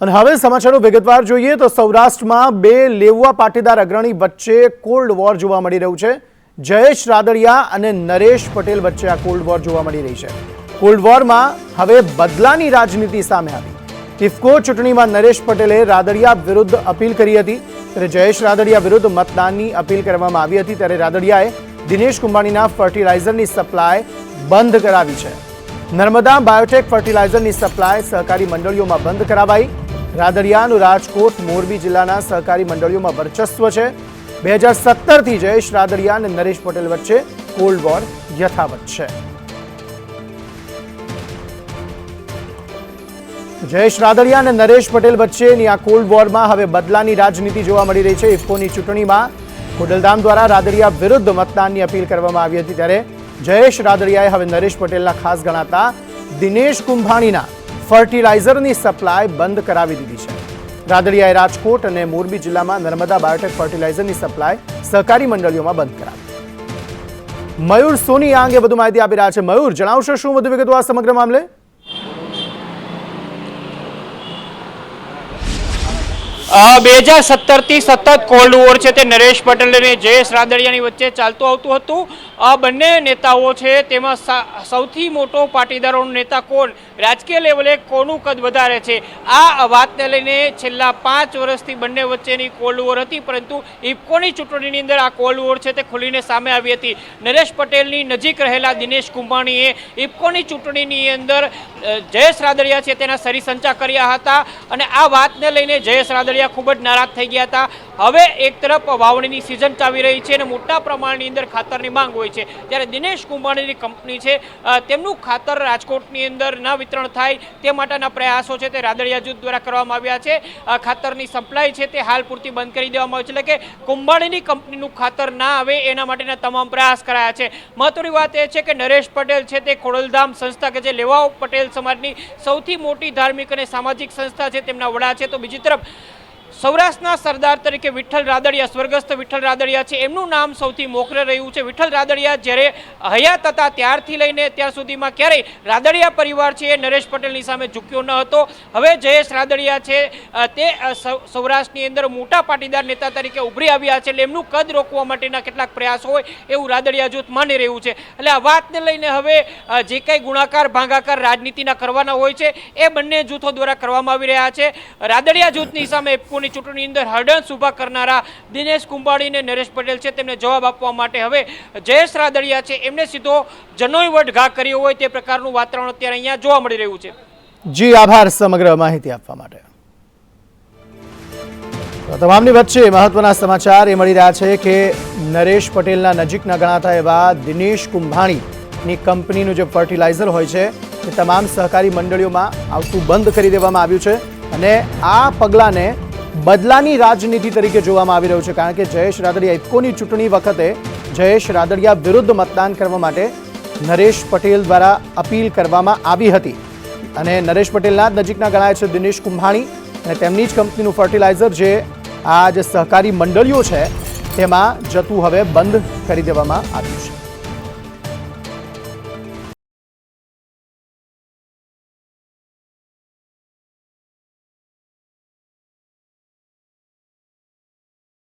અને હવે સમાચારો વિગતવાર જોઈએ તો સૌરાષ્ટ્રમાં બે લેવવા પાટીદાર અગ્રણી વચ્ચે કોલ્ડ વોર જોવા મળી રહ્યું છે. જયેશ રાદડિયા અને નરેશ પટેલ વચ્ચે આ કોલ્ડ વોર જોવા મળી રહી છે. કોલ્ડ વોરમાં હવે બદલાની રાજનીતિ સામે આવી. ઇફકો ચૂંટણીમાં નરેશ પટેલે રાદડિયા વિરુદ્ધ અપીલ કરી હતી. ત્યારે જયેશ રાદડિયા વિરુદ્ધ મતદાનની અપીલ કરવામાં આવી હતી. ત્યારે રાદડિયાએ દિનેશ કુંભાણીના ફર્ટિલાઇઝરની સપ્લાય બંધ કરાવી છે. નર્મદા બાયોટેક ફર્ટિલાઇઝરની સપ્લાય સહકારી મંડળીઓમાં બંધ કરાવાઈ. રાદડિયાનું રાજકોટ, મોરબી જિલ્લાના સહકારી મંડળીઓમાં વર્ચસ્વ છે. બે હજાર સત્તરથી જયેશ રાદડિયા અને નરેશ પટેલ વચ્ચે કોલ્ડ વોર યથાવત છે. જયેશ રાદડિયા અને નરેશ પટેલ વચ્ચેની આ કોલ્ડ વોરમાં હવે બદલાની રાજનીતિ જોવા મળી રહી છે. ઇફકોની ચૂંટણીમાં ખોડલધામ દ્વારા રાદડિયા વિરુદ્ધ મતદાનની અપીલ કરવામાં આવી હતી. ત્યારે જયેશ રાદડિયાએ હવે નરેશ પટેલના ખાસ ગણાતા દિનેશ કુંભાણીના ફર્ટિલાઇઝરની સપ્લાય બંધ કરાવી દીધી છે. રાદડિયાએ રાજકોટ અને મોરબી જિલ્લામાં નર્મદા બાયોટેક ફર્ટિલાઇઝરની સપ્લાય સહકારી મંડળીઓમાં બંધ કરાવી. મયુર સોની આ અંગે વધુ માહિતી આપી રહ્યા છે. મયુર, જણાવશો શું વધુ વિગતો આ સમગ્ર મામલે? બે હજાર સત્તરથી સતત કોલ્ડ વોર છે તે નરેશ પટેલ અને જયેશ રાદડિયાની વચ્ચે ચાલતું આવતું હતું. આ બંને નેતાઓ છે તેમાં સૌથી મોટો પાટીદારોનો નેતા કોણ? રાજકીય લેવલે કોનું કદ વધારે છે? આ વાતને લઈને છેલ્લા પાંચ વર્ષથી બંને વચ્ચેની કોલ્ડ વોર હતી, પરંતુ ઇફકોની ચૂંટણીની અંદર આ કોલ્ડ વોર છે તે ખુલીને સામે આવી હતી. નરેશ પટેલની નજીક રહેલા દિનેશ કુંભાણીએ ઇફકોની ચૂંટણીની અંદર જયેશ રાદડિયા છે તેના સરીસંચા કર્યા હતા. અને આ વાતને લઈને જયેશ રાદડિયા ખૂબ જ નારાજ થઈ ગયા હતા. હવે એક તરફ વાવણીની સિઝન ચાલી રહી છે અને મોટા પ્રમાણની અંદર ખાતરની માંગ હોય છે. ત્યારે દિનેશ કુંભાણીની કંપની છે તેમનું ખાતર રાજકોટની અંદર ન વિતરણ થાય તે માટેના પ્રયાસો છે તે રાદડિયા જૂથ દ્વારા કરવામાં આવ્યા છે. ખાતરની સપ્લાય છે તે હાલ પૂરતી બંધ કરી દેવામાં આવી છે. એટલે કે કુંભાણીની કંપનીનું ખાતર ના આવે એના માટેના તમામ પ્રયાસ કરાયા છે. મહત્વની વાત એ છે કે નરેશ પટેલ છે તે ખોડલધામ સંસ્થા કે જે લેવાઓ પટેલ સમાજની સૌથી મોટી ધાર્મિક અને સામાજિક સંસ્થા છે તેમના વડા છે. તો બીજી તરફ સૌરાષ્ટ્રના સરદાર તરીકે વિઠ્ઠલ રાદડિયા, સ્વર્ગસ્થ વિઠ્ઠલ રાદડિયા છે. એમનું નામ સૌથી મોખરે રહ્યું છે. વિઠ્ઠલ રાદડિયા જ્યારે હયાત હતા ત્યારથી લઈને અત્યાર સુધીમાં ક્યારેય રાદડિયા પરિવાર છે એ નરેશ પટેલની સામે ઝૂક્યો ન હતો. હવે જયેશ રાદડિયા છે તે સૌરાષ્ટ્રની અંદર મોટા પાટીદાર નેતા તરીકે ઉભરી આવ્યા છે. એટલે એમનું કદ રોકવા માટેના કેટલાક પ્રયાસ હોય એવું રાદડિયા જૂથ માની રહ્યું છે. એટલે આ વાતને લઈને હવે જે કંઈ ગુણાકાર, ભાંગાકાર રાજનીતિના કરવાના હોય છે, એ બંને જૂથો દ્વારા કરવામાં આવી રહ્યા છે. રાદડિયા જૂથની સામે ઇફકોની ચૂંટણીની અંદર હરડન્સ ઊભા કરનારા દિનેશ કુંભાણીને નરેશ પટેલ છે. તેમને જવાબ આપવા માટે હવે જયેશ રાદડિયા છે. એમને સીધો જનોઈ વટ ઘા કર્યો હોય તે પ્રકારનું વાતાવરણ અત્યારે અહીંયા જોવા મળી રહ્યું છે. જી, આભાર સમગ્ર માહિતી આપવા માટે. તમામની વચ્ચે મહત્વના સમાચાર એ મળી રહ્યા છે કે નરેશ પટેલના નજીકના ગણાતા એવા દિનેશ કુંભાણીની કંપનીનું જે ફર્ટિલાઇઝર હોય છે તે તમામ સહકારી મંડળીઓમાં આવતું બંધ કરી દેવામાં આવ્યું છે. અને આ પગલાંને બદલાની રાજનીતિ તરીકે જોવામાં આવી રહ્યું છે, કારણ કે જયેશ રાદડિયા ઇફકોની ચૂંટણી વખતે જયેશ રાદડિયા વિરુદ્ધ મતદાન કરવા માટે નરેશ પટેલ દ્વારા અપીલ કરવામાં આવી હતી. અને નરેશ પટેલના નજીકના ગણાય છે દિનેશ કુંભાણી અને તેમની જ કંપનીનું ફર્ટિલાઇઝર જે આ જે સહકારી મંડળીઓ છે, તેમાં જતું હવે બંધ કરી દેવામાં આવ્યું છે.